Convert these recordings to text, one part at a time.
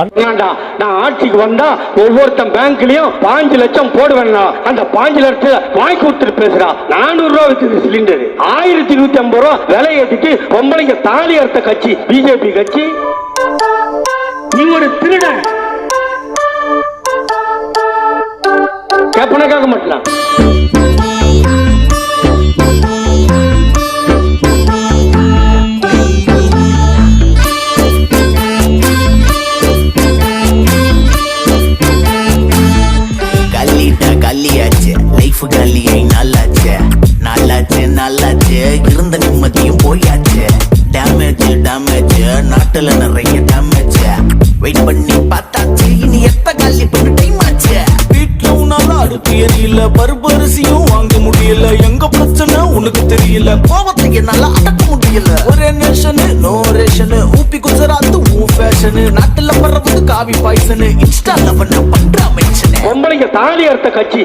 நான் ஆட்சிக்கு வந்தா ஒவ்வொருத்தன் பேங்க்லயும் பாஞ்சு லட்சம் போடுவேன்னா அந்த பாஞ்சு லட்சத்தை வாங்கி கொடுத்துட்டு பேசுறா. நானூறு ரூபா வித்துது சிலிண்டர். ஆயிரத்தி நூத்தி ஐம்பது ரூபா விலை ஏத்திட்டு பொம்பளைங்க தாலி அறுத்த கட்சி பிஜேபி கட்சி. நீ ஒரு திருடன் கேப்பனக்காக மட்டும் கல்லிட்டா லைஃப் காலியாய் நல்லாச்சு நல்லாச்சு நல்லாச்சு. இருந்த நிம்மதியும் போயாச்சு. டேமேஜ் டேமேஜ் நாட்டுல நிறைய டேமேஜ் வெயிட் பண்ணி பார்த்தாச்சு இனி எத்த காலி பண்ண டைம் ஆச்சு? வீட்டுல உன்னால அடுப்பு எரியல பருப்பு அரிசியும் வாங்க முடியல. எங்க பிரச்சனை? உனக்கு தெரியல. கோபத்தை என்னால அடக்க முடியல. ஒரே நேஷன் நோ ரேஷன் ஊப்பி குஜராத் ஊ ஃபேஷன் நாட்டுல பரவது காவி பாய்சனு இன்ஸ்டால பண்ண பண்ற மென்ஷன் பொம்பளைங்க தாலி அறுத்த கட்சி.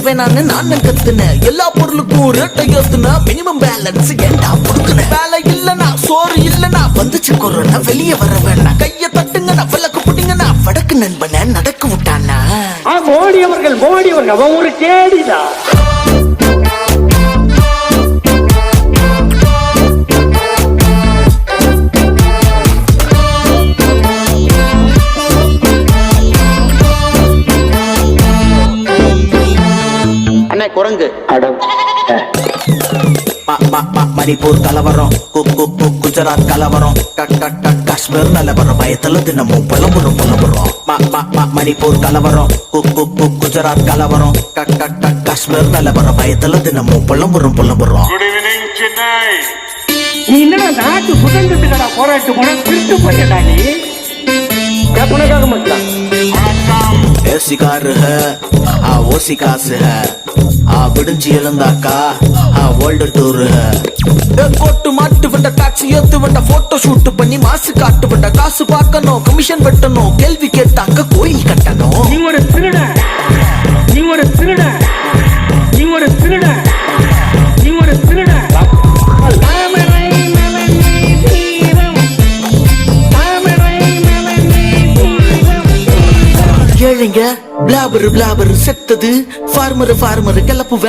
பேலன்ஸ் வேணான்னு நான் கத்துன எல்லா பொருளுக்கும் ரேட்டை ஏத்துனா மினிமம் பேலன்ஸ் ஏண்டா கொடுக்குன வேலை இல்லனா சோறு இல்லனா வந்துச்சு கொரோனா வெளியே வர வேண்டாம் கைய தட்டுங்க நான் விளக்கு புடிங்க வடக்கு நண்பனை நடக்க விட்டானா? மோடி அவர்கள் மோடி அவர்கள் அவன் ஒரு கேடிதான் அண்ணா குரங்கு? மணிப்பூர் கலவரம். கு- கு- கு- குஜராத் கலவரம். க- க- க- காஷ்மீர் நிலவரம். பயத்துல தினமும் புலம்புறம் புலம்புறோம். ம- ம- ம- மணிப்பூர் கலவரம். கு- கு- கு- குஜராத் கலவரம். க- க- க- காஷ்மீர் நிலவரம். பயத்துல தினமும் புலம்புறம் புலம்புறோம். நீ என்னடா நாட்டு சுதந்திரத்துக்கடா போராட்டு போன திருட்டு போயிட்டா நீ? ஏசி காரு ஹே. ஆ ஓசி காசு ஹே. ஆ விடிஞ்சு எழுந்தாக்கா. ஆ வேர்ல்டு டூர் கோட்டு மாட்டு வண்ட டாக்ஸி ஏத்து வண்ட போட்டோ ஷூட் பண்ணி மாசு காட்டு வண்ட காசு பார்க்கணும் கமிஷன் வெட்டணும் கேள்வி கேட்டாக்க கோயில் கட்டணும். நீ ஒரு திருடன் ஏழைங்க? பிளாபரு பிளாபரு செத்தது. ஃபார்மரு ஃபார்மரு கிளப்புவ.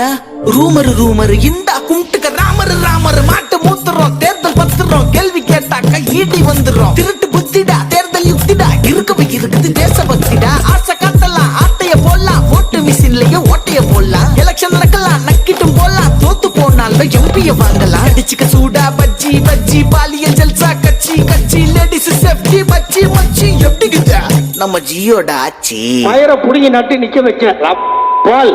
ரூமர் ரூமர் இந்தா கும்பிட்டுக்க. ராமரு ராமர் மாட்டு மூத்துறோம். தேர்தல் பத்துறோம். கேள்வி கேட்டாக்க ஈடி வந்துடுறோம் திருட்டு புத்திடா தேர்தல் யுக்திடா இருக்கவை இருக்குது தேசபக்திடா. ஆசை காட்டலாம் ஆட்டைய போடலாம் ஓட்டு மிஷின்லயே ஓட்டைய போடலாம் எலெக்ஷன் நடக்கலாம் நக்கிட்டும் போடலாம் தோத்து போனாலும் எம்பிய வாங்கலாம். அடிச்சுக்க சூடா பஜ்ஜி பஜ்ஜி பாலியல் ஜல்சா கட்சி கட்சி லேடிஸ் சேஃப்டி மச்சி மச்சி எப்படிக்குது நம்ம ஜியோட ஆச்சி. மயிரை புடுங்கி நட்டு நிக்க வைக்க பால்.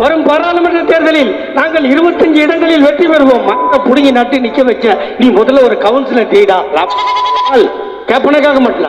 வரும் பாராளுமன்ற தேர்தலில் நாங்கள் இருபத்தஞ்சு இடங்களில் வெற்றி பெறுவோம். மக்களை புடுங்கி நட்டு நிக்க வச்ச நீ முதல்ல ஒரு கவுன்சிலர் டீடா கேப்பனக்காக மட்டும்